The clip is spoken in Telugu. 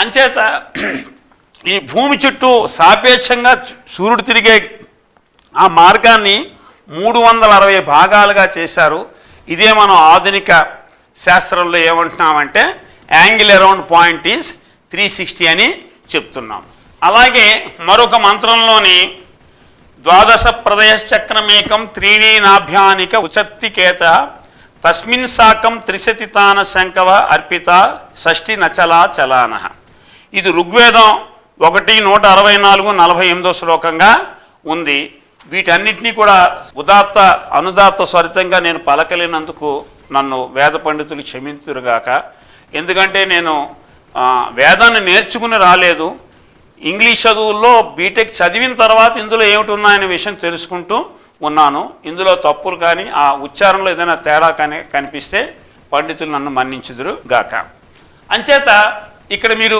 అంచేత ఈ భూమి చుట్టూ సాపేక్షంగా సూర్యుడు తిరిగే ఆ మార్గాన్ని మూడు వందల అరవై భాగాలుగా చేశారు. ఇదే మనం ఆధునిక శాస్త్రంలో ఏమంటున్నామంటే angle around point is three sixty అని చెప్తున్నాం. అలాగే మరొక మంత్రంలోని ద్వాదశ ప్రదయశ్చక్రమేకం త్రీణీనాభ్యానిక ఉచత్తికేత తస్మిన్ సాకం త్రిశతితాన శంకవ అర్పిత షష్ఠి నచలా చలాన. ఇది ఋగ్వేదం ఒకటి నూట అరవై నాలుగు నలభై ఎనిమిదో శ్లోకంగా ఉంది. వీటన్నిటినీ కూడా ఉదాత్త అనుదాత్త స్వరితంగా నేను పలకలేనందుకు నన్ను వేద పండితులు క్షమించురుగాక. ఎందుకంటే నేను వేదాన్ని నేర్చుకుని రాలేదు. ఇంగ్లీష్ చదువుల్లో బీటెక్ చదివిన తర్వాత ఇందులో ఏమిటి ఉన్నాయనే విషయం తెలుసుకుంటూ ఉన్నాను. ఇందులో తప్పులు కానీ ఆ ఉచ్చారణలో ఏదైనా తేడా కానీ కనిపిస్తే పండితులు నన్ను మన్నించుదురు గాక అంచేత ఇక్కడ మీరు